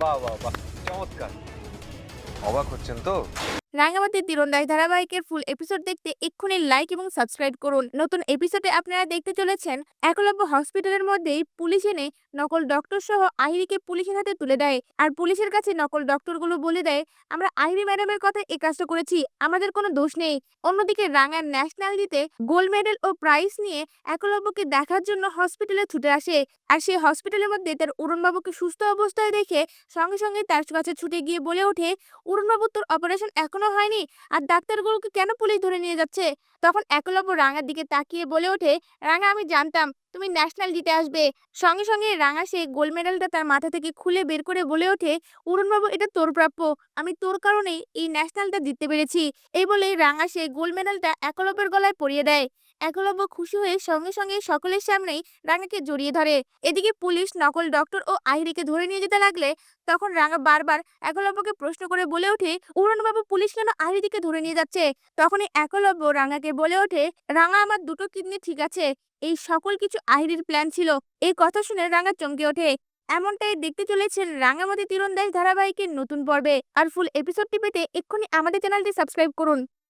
বাহ বাহ বাহ চমৎকার। অবাক হচ্ছেন তো? রাঙামাটির তীরন্দাজ ধারাবাহিকের ফুল এপিসোড দেখতে এক্ষুনি লাইক এবং সাবস্ক্রাইব করুন। নতুন এপিসোডে আপনারা দেখতে চলেছেন, একলব্য হসপিটালের মধ্যেই পুলিশ এনে নকল ডক্টর সহ আহিরিকে পুলিশের হাতে তুলে দেয়। আর পুলিশের কাছে নকল ডক্টরগুলো বলে দেয়, আমরা আহিরি ম্যাডামের কথা এই কাজটা করেছি, আমাদের কোনো দোষ নেই। অন্যদিকে রাঙার ন্যাশনাল দিতে গোল্ড মেডেল ও প্রাইজ নিয়ে একলব্যকে দেখার জন্য হসপিটালে ছুটে আসে। আর সেই হসপিটালের মধ্যে তার অরুণবাবুকে সুস্থ অবস্থায় দেখে সঙ্গে সঙ্গে তার কাছে ছুটে গিয়ে বলে ওঠে, অরুণবাবু, তোর অপারেশন এখনও হয়নি। আর ডাক্তারগুলোকে কেন পুলিশ ধরে নিয়ে যাচ্ছে? তখন একলব্য রাঙার দিকে তাকিয়ে বলে ওঠে, রাঙা, আমি জানতাম, তুমি ন্যাশনাল জিতে আসবে। সঙ্গে সঙ্গে রাঙা সেই গোল্ড মেডেলটা তার মাথা থেকে খুলে বের করে বলে ওঠে, অরুণবাবু, এটা তোর প্রাপ্য। আমি তোর কারণেই এই ন্যাশনালটা জিততে পেরেছি। এই বলেই রাঙা সেই গোল্ড মেডেলটা একলব্যের গলায় পরিয়ে দেয়। একলব্য খুশি হয়ে সঙ্গে সঙ্গে সকলের সামনেই রাঙাকে জড়িয়ে ধরে। এদিকে পুলিশ, নকল ডক্টর ও আহিরিকে ধরে নিয়ে যেতে লাগলে, তখন রাঙা বারবার একলব্যকে প্রশ্ন করে বলে ওঠে উড়নবাবু পুলিশ কেন আহিদিকে ধরে নিয়ে যাচ্ছে। তখনই একলব্য রাঙাকে বলে ওঠে, রাঙা, আমার দুটো কিডনি ঠিক আছে। এই সকল কিছু আহিরির প্ল্যান ছিল। এই কথা শুনে রাঙা চমকে ওঠে। এমনটাই দেখতে চলেছেন রাঙামাটি তীরন্দাজ ধারাবাহিকের নতুন পর্বে। আর ফুল এপিসোডটি পেতে এক্ষুনি আমাদের চ্যানেলটি সাবস্ক্রাইব করুন।